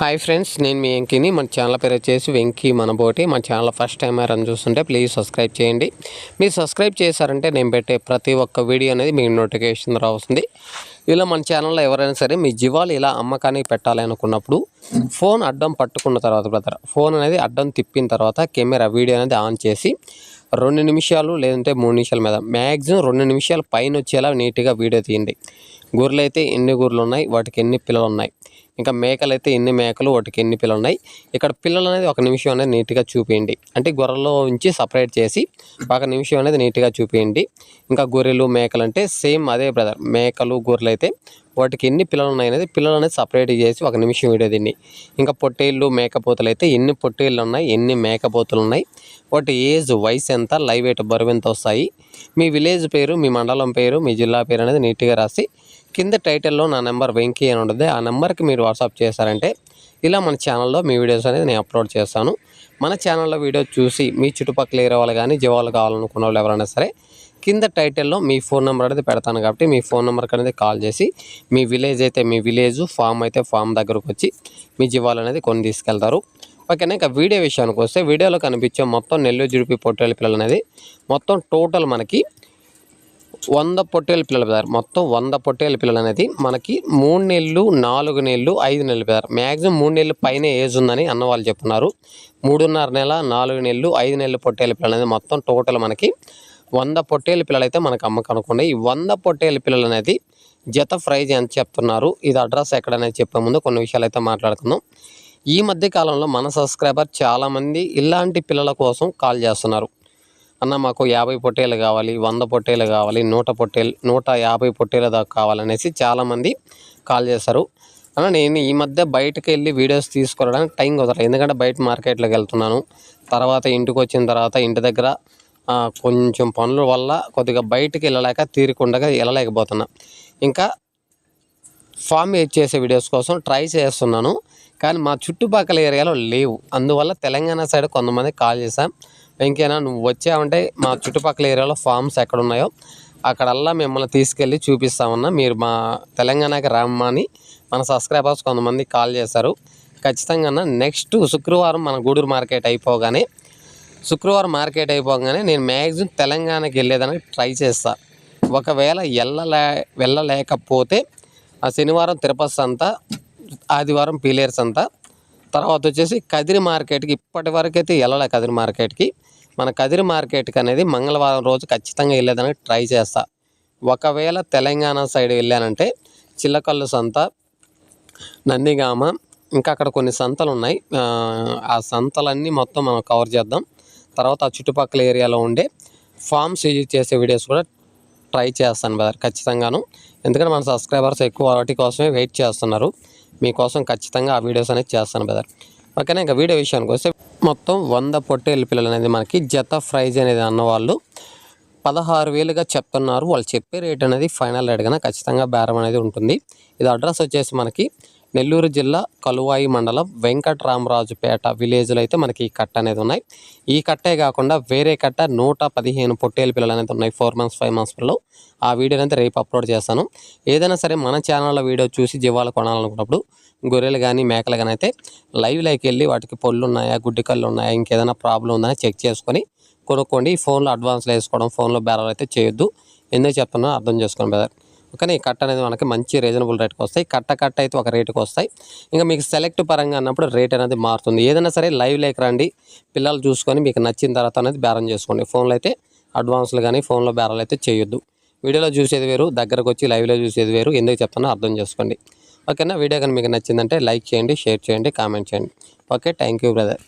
Hi friends నేను మీ వెంకీని. మన channel పేరు వచ్చేసి వెంకీ మనబోటి. మన ఛానల్ ఫస్ట్ టైం అని చూస్తుంటే ప్లీజ్ సబ్స్క్రైబ్ చేయండి. మీరు సబ్స్క్రైబ్ చేశారంటే నేను పెట్టే ప్రతి ఒక్క వీడియో అనేది మీకు నోటిఫికేషన్ రావస్తుంది ఇలా మన ఛానల్లో ఎవరైనా సరే మీ జీవాలు ఇలా అమ్మకానికి పెట్టాలి అనుకున్నప్పుడు ఫోన్ అడ్డం పట్టుకున్న తర్వాత బ్రదర్ ఫోన్ అనేది అడ్డం తిప్పిన తర్వాత కెమెరా వీడియో అనేది ఆన్ చేసి రెండు నిమిషాలు లేదంటే మూడు నిమిషాల మీద మ్యాక్సిమం రెండు నిమిషాల పైన వచ్చేలా నీట్గా వీడియో తీయండి. గొర్రెలు అయితే ఎన్ని గొర్రెలు ఉన్నాయి? వాటికి ఎన్ని పిల్లలు ఉన్నాయి? ఇంకా మేకలు అయితే ఎన్ని మేకలు వాటికి ఎన్ని పిల్లలు ఉన్నాయి ఇక్కడ పిల్లలు అనేది ఒక నిమిషం అనేది నీట్గా చూపించండి అంటే గొర్రెల్లో నుంచి సపరేట్ చేసి ఒక నిమిషం అనేది నీట్గా చూపించండి ఇంకా గొర్రెలు మేకలు అంటే సేమ్ అదే బ్రదర్. మేకలు గొర్రెలు అయితే వాటికి ఎన్ని పిల్లలు ఉన్నాయి అనేది పిల్లలు అనేది సపరేట్ చేసి ఒక నిమిషం వీడియో దీన్ని ఇంకా పొట్టేళ్ళు మేకపోతలు అయితే ఎన్ని పొట్టేళ్ళు ఉన్నాయి ఎన్ని మేకపోతులు ఉన్నాయి వాటి ఏజ్ వయసు ఎంత లైవ్ వెయిట్ బరువు ఎంత వస్తాయి మీ విలేజ్ పేరు మీ మండలం పేరు మీ జిల్లా పేరు అనేది నీట్గా రాసి కింద టైటిల్లో నా నెంబర్ వెంకీ అని ఉంటుంది. ఆ నెంబర్కి మీరు వాట్సాప్ చేశారంటే ఇలా మన ఛానల్లో మీ వీడియోస్ అనేది నేను అప్లోడ్ చేస్తాను. మన ఛానల్లో వీడియో చూసి మీ చుట్టుపక్కల ఏరే వాళ్ళు కానీ జీవాలు కావాలనుకున్న వాళ్ళు ఎవరైనా సరే కింద టైటిల్లో మీ ఫోన్ నెంబర్ అనేది పెడతాను కాబట్టి మీ ఫోన్ నెంబర్కి అనేది కాల్ చేసి మీ విలేజ్ అయితే మీ విలేజ్ ఫామ్ అయితే ఫామ్ దగ్గరకు వచ్చి మీ జీవాలు అనేది కొని తీసుకెళ్తారు. ఓకేనా? ఇంకా వీడియో విషయానికి వస్తే వీడియోలో కనిపించే మొత్తం నెల్లూరు జుడిపి పొట్టేళ్ళ పిల్లలు అనేది మొత్తం టోటల్ మనకి వంద పొట్టేలు పిల్లలు పెదారు. మొత్తం వంద పొట్టేలు పిల్లలు అనేది మనకి మూడు నెలలు నాలుగు నెలలు ఐదు నెలలు పెదారు. మ్యాక్సిమం మూడు నెలలు పైన ఏజ్ ఉందని అన్న వాళ్ళు చెప్తున్నారు. మూడున్నర నెల నాలుగు నెలలు ఐదు నెలలు పొట్టేలు పిల్లలు అనేది మొత్తం టోటల్ మనకి వంద పొట్టేలు పిల్లలు అయితే మనకు అమ్మకం అనుకోండి. ఈ వంద పొట్టేలు పిల్లలు అనేది జత ప్రైజ్ ఎంత చెప్తున్నారు. ఇది అడ్రస్ ఎక్కడనేది చెప్పే ముందు కొన్ని విషయాలు అయితే మాట్లాడుకుందాం. ఈ మధ్య కాలంలో మన సబ్స్క్రైబర్ చాలామంది ఇలాంటి పిల్లల కోసం కాల్ చేస్తున్నారు. అన్న మాకు యాభై పొట్టేలు కావాలి వంద పొట్టేలు కావాలి నూట పొట్టేలు నూట యాభై పొట్టేల దాకా కావాలనేసి చాలామంది కాల్ చేస్తారు అన్న నేను ఈ మధ్య బయటకు వెళ్ళి వీడియోస్ తీసుకోవడానికి టైం కుదరలేదు. ఎందుకంటే బయట మార్కెట్లోకి వెళ్తున్నాను. తర్వాత ఇంటికి వచ్చిన తర్వాత ఇంటి దగ్గర కొంచెం పనుల వల్ల కొద్దిగా బయటకు వెళ్ళలేక తీరుకుండగా వెళ్ళలేకపోతున్నా. ఇంకా ఫామ్ చేసే వీడియోస్ కోసం ట్రై చేస్తున్నాను. కానీ మా చుట్టుపక్కల ఏరియాలో లేవు. అందువల్ల తెలంగాణ సైడ్ కొంతమంది కాల్ చేశాం. ఇంకేనా? నువ్వు వచ్చావంటే మా చుట్టుపక్కల ఏరియాలో ఫామ్స్ ఎక్కడ ఉన్నాయో అక్కడల్లా మిమ్మల్ని తీసుకెళ్ళి చూపిస్తామన్నా. మీరు మా తెలంగాణకి రమ్మని మన సబ్స్క్రైబర్స్ కొంతమంది కాల్ చేశారు. ఖచ్చితంగా నెక్స్ట్ శుక్రవారం మన గూడూరు మార్కెట్ అయిపోగానే శుక్రవారం మార్కెట్ అయిపోగానే నేను మ్యాక్సిమం తెలంగాణకి వెళ్ళేదానికి ట్రై చేస్తా. ఒకవేళ వెళ్ళలే వెళ్ళలేకపోతే ఆ శనివారం తిరుపతి సంత ఆదివారం పీలేరు సంత తర్వాత వచ్చేసి కదిరి మార్కెట్కి ఇప్పటి వరకు అయితే వెళ్ళలే కదిరి మార్కెట్కి. మన కదిరి మార్కెట్కి అనేది మంగళవారం రోజు ఖచ్చితంగా వెళ్ళేదానికి ట్రై చేస్తా. ఒకవేళ తెలంగాణ సైడ్ వెళ్ళానంటే చిల్లకల్లు సంత నందిగామ ఇంకా అక్కడ కొన్ని సంతలు ఉన్నాయి. ఆ, సంతలన్నీ మొత్తం మనం కవర్ చేద్దాం. తర్వాత ఆ చుట్టుపక్కల ఏరియాలో ఉండే ఫామ్స్ యూజ్ చేసే వీడియోస్ కూడా ట్రై చేస్తాను బ్రదర్ ఖచ్చితంగాను. ఎందుకంటే మన సబ్స్క్రైబర్స్ ఎక్కువ వాటి కోసమే వెయిట్ చేస్తున్నారు. మీకోసం ఖచ్చితంగా ఆ వీడియోస్ అనేది చేస్తాను బ్రదర్. ఓకేనా? ఇంకా వీడియో విషయానికి వస్తే మొత్తం వంద పొట్టేళ్ళ పిల్లలు అనేది మనకి జత ప్రైజ్ అనేది అన్నవాళ్ళు పదహారు వేలుగా చెప్తున్నారు. వాళ్ళు చెప్పే రేట్ అనేది ఫైనల్ రేట్ కన్నా ఖచ్చితంగా బేరం అనేది ఉంటుంది. ఇది అడ్రస్ వచ్చేసి మనకి నెల్లూరు జిల్లా కలువాయి మండలం వెంకట్రామరాజుపేట విలేజ్లో అయితే మనకి ఈ కట్ట అనేది ఉన్నాయి. ఈ కట్టే కాకుండా వేరే కట్ట నూట పదిహేను పొట్టేలు పిల్లలు అనేది ఉన్నాయి ఫోర్ మంత్స్ ఫైవ్ మంత్స్ పిల్లలు. ఆ వీడియో అయితే రేపు అప్లోడ్ చేస్తాను. ఏదైనా సరే మన ఛానల్లో వీడియో చూసి జీవాలు కొనాలనుకున్నప్పుడు గొర్రెలు కానీ మేకలు కానీ అయితే లైవ్లోకి వెళ్ళి వాటికి పళ్ళు ఉన్నాయా గుడ్డి కళ్ళు ఉన్నాయా ఇంకేదైనా ప్రాబ్లం ఉందని చెక్ చేసుకొని కొనుక్కోండి. ఈ ఫోన్లో అడ్వాన్స్లో వేసుకోవడం ఫోన్లో బేరాలు అయితే చేయొద్దు. ఎందుకు చెప్తున్నా అర్థం చేసుకోండి బ్రదర్. ఓకేనా ఈ కట్ట అనేది మనకి మంచి రీజనబుల్ రేట్కి వస్తాయి. కట్ట కట్ట అయితే ఒక రేటుకి వస్తాయి. ఇంకా మీకు సెలెక్ట్ పరంగా అన్నప్పుడు రేట్ అనేది మారుతుంది. ఏదైనా సరే లైవ్ లేక రండి. పిల్లలు చూసుకొని మీకు నచ్చిన తర్వాత అనేది బేరం చేసుకోండి. ఫోన్లో అయితే అడ్వాన్స్లు కానీ ఫోన్లో బేరాలు అయితే చేయొద్దు. వీడియోలో చూసేది వేరు దగ్గరకు వచ్చి లైవ్లో చూసేది వేరు. ఎందుకు చెప్తానో అర్థం చేసుకోండి. ఓకేనా? వీడియో కానీ మీకు నచ్చిందంటే లైక్ చేయండి షేర్ చేయండి కామెంట్ చేయండి. Okay thank you brother